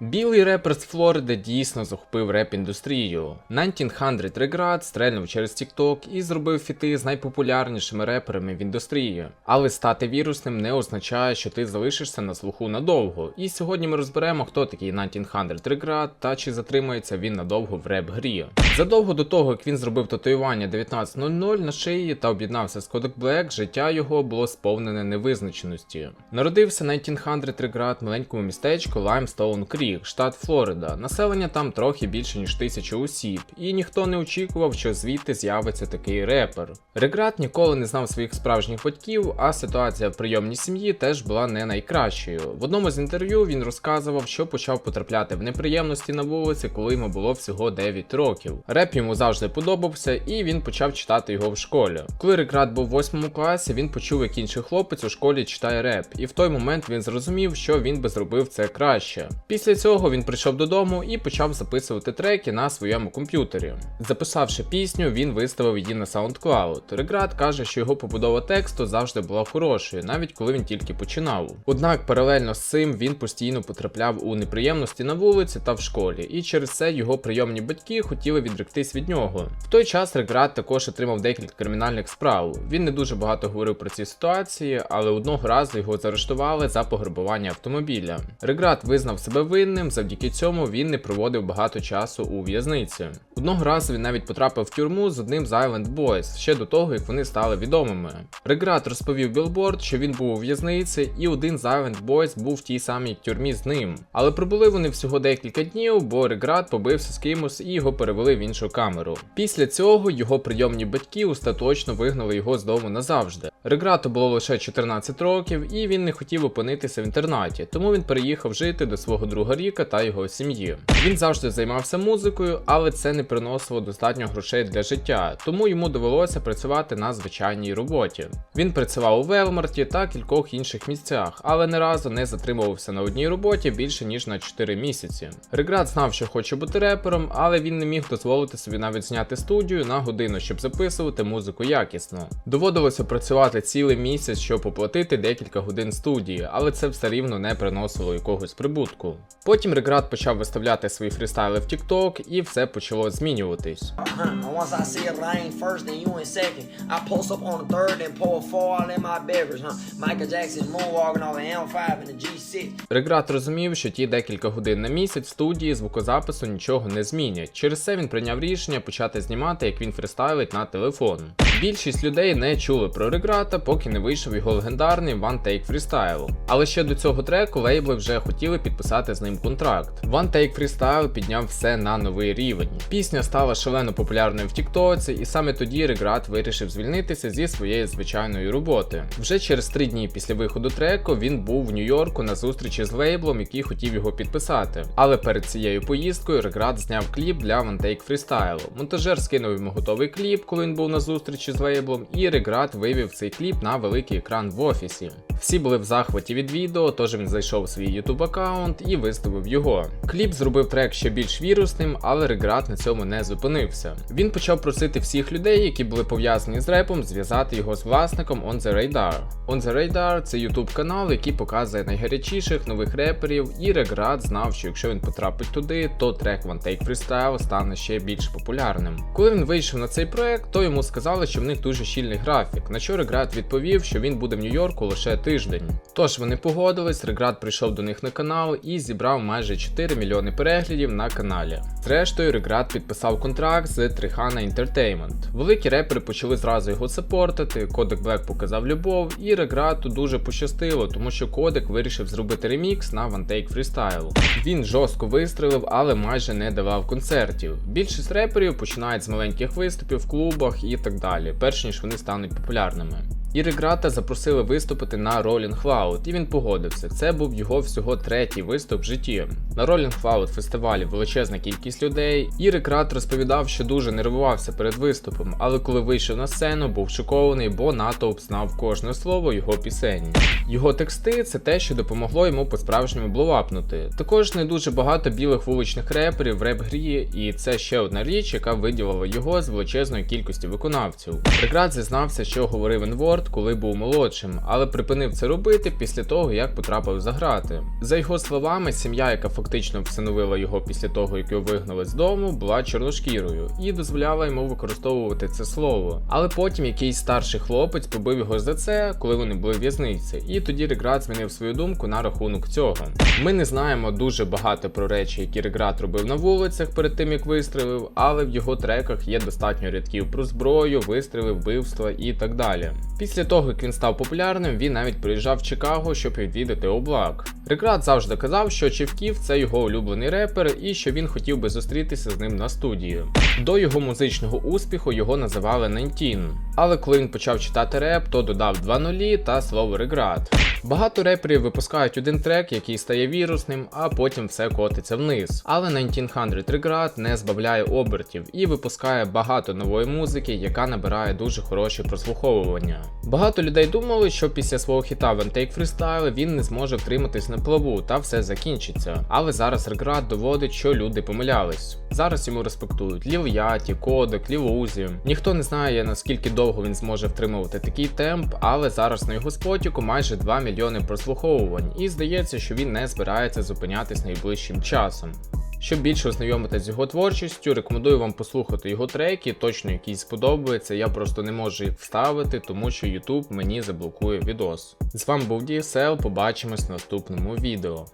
Білий репер з Флориди дійсно захопив реп-індустрію. 1900 Regret стрельнув через TikTok і зробив фіти з найпопулярнішими реперами в індустрії. Але стати вірусним не означає, що ти залишишся на слуху надовго. І сьогодні ми розберемо, хто такий 1900 Regret та чи затримається він надовго в реп-грі. Задовго до того, як він зробив татуювання 19.00 на шиї та об'єднався з Kodak Black, життя його було сповнене невизначеності. Народився 1900 Regret в маленькому містечку Limestone Creek, штат Флорида. Населення там трохи більше ніж тисяча осіб, і ніхто не очікував, що звідти з'явиться такий репер. Реграт ніколи не знав своїх справжніх батьків, а ситуація в прийомній сім'ї теж була не найкращою. В одному з інтерв'ю він розказував, що почав потрапляти в неприємності на вулиці, коли йому було всього 9 років. Реп йому завжди подобався, і він почав читати його в школі. Коли Реграт був в 8 класі, він почув, як інший хлопець у школі читає реп, і в той момент він зрозумів, що він би зробив це краще. Після цього він прийшов додому і почав записувати треки на своєму комп'ютері. Записавши пісню, він виставив її на SoundCloud. Реграт каже, що його побудова тексту завжди була хорошою, навіть коли він тільки починав. Однак паралельно з цим він постійно потрапляв у неприємності на вулиці та в школі, і через це його прийомні батьки хотіли відректись від нього. В той час Реграт також отримав декілька кримінальних справ. Він не дуже багато говорив про ці ситуації, але одного разу його заарештували за пограбування автомобіля. Реграт визнав себе винним, завдяки цьому він не проводив багато часу у в'язниці. Одного разу він навіть потрапив в тюрму з одним з Island Boys, ще до того, як вони стали відомими. Реграт розповів Білборд, що він був у в'язниці, і один з Island Boys був в тій самій тюрмі з ним. Але пробули вони всього декілька днів, бо Реграт побився з кимось і його перевели в іншу камеру. Після цього його прийомні батьки остаточно вигнали його з дому назавжди. Реграту було лише 14 років, і він не хотів опинитися в інтернаті, тому він переїхав жити до свого друга Ріка та його сім'ї. Він завжди займався музикою, але це не приносило достатньо грошей для життя, тому йому довелося працювати на звичайній роботі. Він працював у Велмарті та кількох інших місцях, але не разу не затримувався на одній роботі більше ніж на 4 місяці. Реграт знав, що хоче бути репером, але він не міг дозволити собі навіть зняти студію на годину, щоб записувати музику якісно. Доводилося працювати цілий місяць, щоб оплатити декілька годин студії, але це все рівно не приносило якогось прибутку. Потім Реграт почав виставляти свої фрістайли в TikTok і все почало змінюватись. And once I see it rain first and you in second, I post up on the third and pour four all in my beverage, huh? Michael Jackson moonwalking on the M5 and the G6. Реграт розумів, що ті декілька годин на місяць в студії звукозапису нічого не змінять. Через це він прийняв рішення почати знімати, як він фристайлить на телефон. Більшість людей не чули про Реграта, поки не вийшов його легендарний One Take Freestyle. Але ще до цього треку лейбли вже хотіли підписати з ним контракт. One Take Freestyle підняв все на новий рівень. Пісня стала шалено популярною в Тіктоці, і саме тоді Реграт вирішив звільнитися зі своєї звичайної роботи. Вже через три дні після виходу треку він був в Нью-Йорку на зустрічі з лейблом, який хотів його підписати. Але перед цією поїздкою Реграт зняв кліп для One Take Freestyle. Монтажер скинув йому готовий кліп, коли він був на зустрічі з лейблом, і Реград вивів цей кліп на великий екран в офісі. Всі були в захваті від відео, тож він зайшов в свій YouTube аккаунт і виставив його. Кліп зробив трек ще більш вірусним, але Реграт на цьому не зупинився. Він почав просити всіх людей, які були пов'язані з репом, зв'язати його з власником On The Radar. On The Radar – це YouTube канал, який показує найгарячіших нових реперів, і Реграт знав, що якщо він потрапить туди, то трек One Take Freestyle стане ще більш популярним. Коли він вийшов на цей проект, то йому сказали, що в них дуже щільний графік, на що Реграт відповів, що він буде в Нью-Йорку лише тиждень. Тож вони погодились, Реграт прийшов до них на канал і зібрав майже 4 мільйони переглядів на каналі. Зрештою, Реграт підписав контракт з Трихана Entertainment. Великі репери почали зразу його сапортити, Кодек Блек показав любов, і Реграту дуже пощастило, тому що Кодек вирішив зробити ремікс на One Take Freestyle. Він жорстко вистрелив, але майже не давав концертів. Більшість реперів починають з маленьких виступів в клубах і так далі, перш ніж вони стануть популярними. І Реграта запросили виступити на Rolling Cloud, і він погодився. Це був його всього третій виступ в житті. На Rolling Cloud фестивалі величезна кількість людей. І розповідав, що дуже нервувався перед виступом, але коли вийшов на сцену, був шокований, бо натовп знав кожне слово його пісень. Його тексти це те, що допомогло йому по-справжньому бловапнути. Також не дуже багато білих вуличних реперів в реп-грі, і це ще одна річ, яка виділила його з величезної кількості виконавців. Реграт зізнався, що говорив N-word рекорд, коли був молодшим, але припинив це робити після того, як потрапив за грати. За його словами, сім'я, яка фактично всиновила його після того, як його вигнали з дому, була чорношкірою і дозволяла йому використовувати це слово. Але потім якийсь старший хлопець побив його за це, коли вони були в в'язниці, і тоді Реград змінив свою думку на рахунок цього. Ми не знаємо дуже багато про речі, які Реград робив на вулицях перед тим, як вистрілив, але в його треках є достатньо рядків про зброю, вистріли, вбивства і так далі. Після того, як він став популярним, він навіть приїжджав в Чикаго, щоб відвідати облак. Реград завжди казав, що Чівків це його улюблений репер і що він хотів би зустрітися з ним на студії. До його музичного успіху його називали Нентін. Але коли він почав читати реп, то додав два нулі та слово Реград. Багато реперів випускають один трек, який стає вірусним, а потім все котиться вниз. Але 1900 Regret не збавляє обертів і випускає багато нової музики, яка набирає дуже хороші прослуховування. Багато людей думали, що після свого хіта One Take Freestyle він не зможе втриматись на плаву та все закінчиться. Але зараз Реград доводить, що люди помилялись. Зараз йому респектують Ліл Яті, Кодек, Лілузі. Ніхто не знає наскільки довго він зможе втримувати такий темп, але зараз на його спотіку майже 2 мільйони прослуховувань, і здається, що він не збирається зупинятись найближчим часом. Щоб більше ознайомитися з його творчістю, рекомендую вам послухати його треки, точно якісь сподобаються. Я просто не можу їх вставити, тому що YouTube мені заблокує відос. З вами був DSL, побачимось в наступному відео.